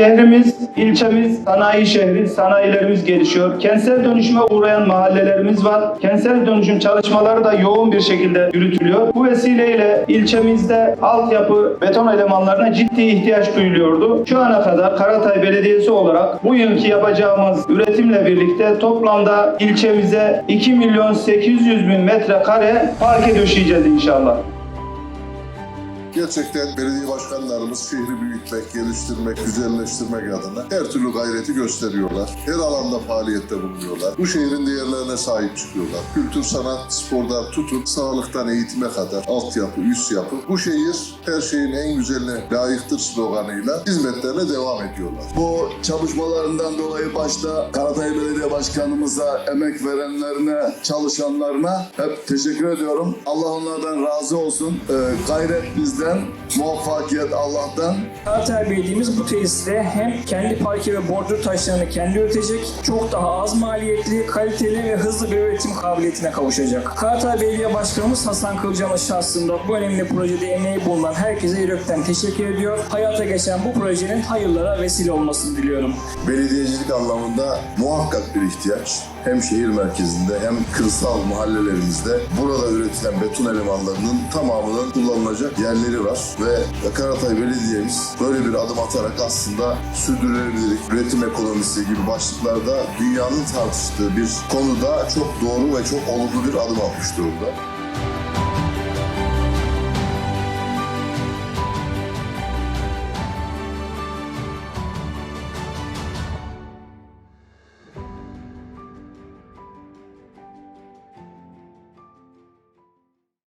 Şehrimiz, ilçemiz sanayi şehri, sanayilerimiz gelişiyor. Kentsel dönüşüme uğrayan mahallelerimiz var. Kentsel dönüşüm çalışmaları da yoğun bir şekilde yürütülüyor. Bu vesileyle ilçemizde altyapı beton elemanlarına ciddi ihtiyaç duyuluyordu. Şu ana kadar Karatay Belediyesi olarak bu yılki yapacağımız üretimle birlikte toplamda ilçemize 2 milyon 800 bin metrekare parke döşeyeceğiz inşallah. Gerçekten belediye başkanlarımız şehri büyütmek, geliştirmek, güzelleştirmek adına her türlü gayreti gösteriyorlar. Her alanda faaliyette bulunuyorlar. Bu şehrin değerlerine sahip çıkıyorlar. Kültür, sanat, spordan tutun, sağlıktan eğitime kadar altyapı, üst yapı. Bu şehir her şeyin en güzeline layıktır sloganıyla hizmetlerine devam ediyorlar. Bu çalışmalarından dolayı başta Karatay Belediye Başkanımıza, emek verenlerine, çalışanlarına hep teşekkür ediyorum. Allah onlardan razı olsun. Ee, gayret bizden, muvaffakiyet Allah'tan. Karatay Belediye'miz bu tesiste hem kendi parke ve bordür taşlarını kendi üretecek, çok daha az maliyetli, kaliteli ve hızlı bir üretim kabiliyetine kavuşacak. Karatay Belediye Başkanımız Hasan Kılıcan'ın şahsında bu önemli projede emeği bulunan herkese yürekten teşekkür ediyor. Hayata geçen bu projenin hayırlara vesile olmasını diliyorum. belediyecilik anlamında muhakkak bir ihtiyaç. Hem şehir merkezinde hem kırsal mahallelerimizde burada üretilen beton elemanlarının tamamının kullanılacak yerleri var. Ve Karatay Belediye'miz böyle bir adım atarak aslında sürdürülebilirlik, üretim ekonomisi gibi başlıklarda dünyanın tartıştığı bir konuda çok doğru ve çok olumlu bir adım atmış durumda.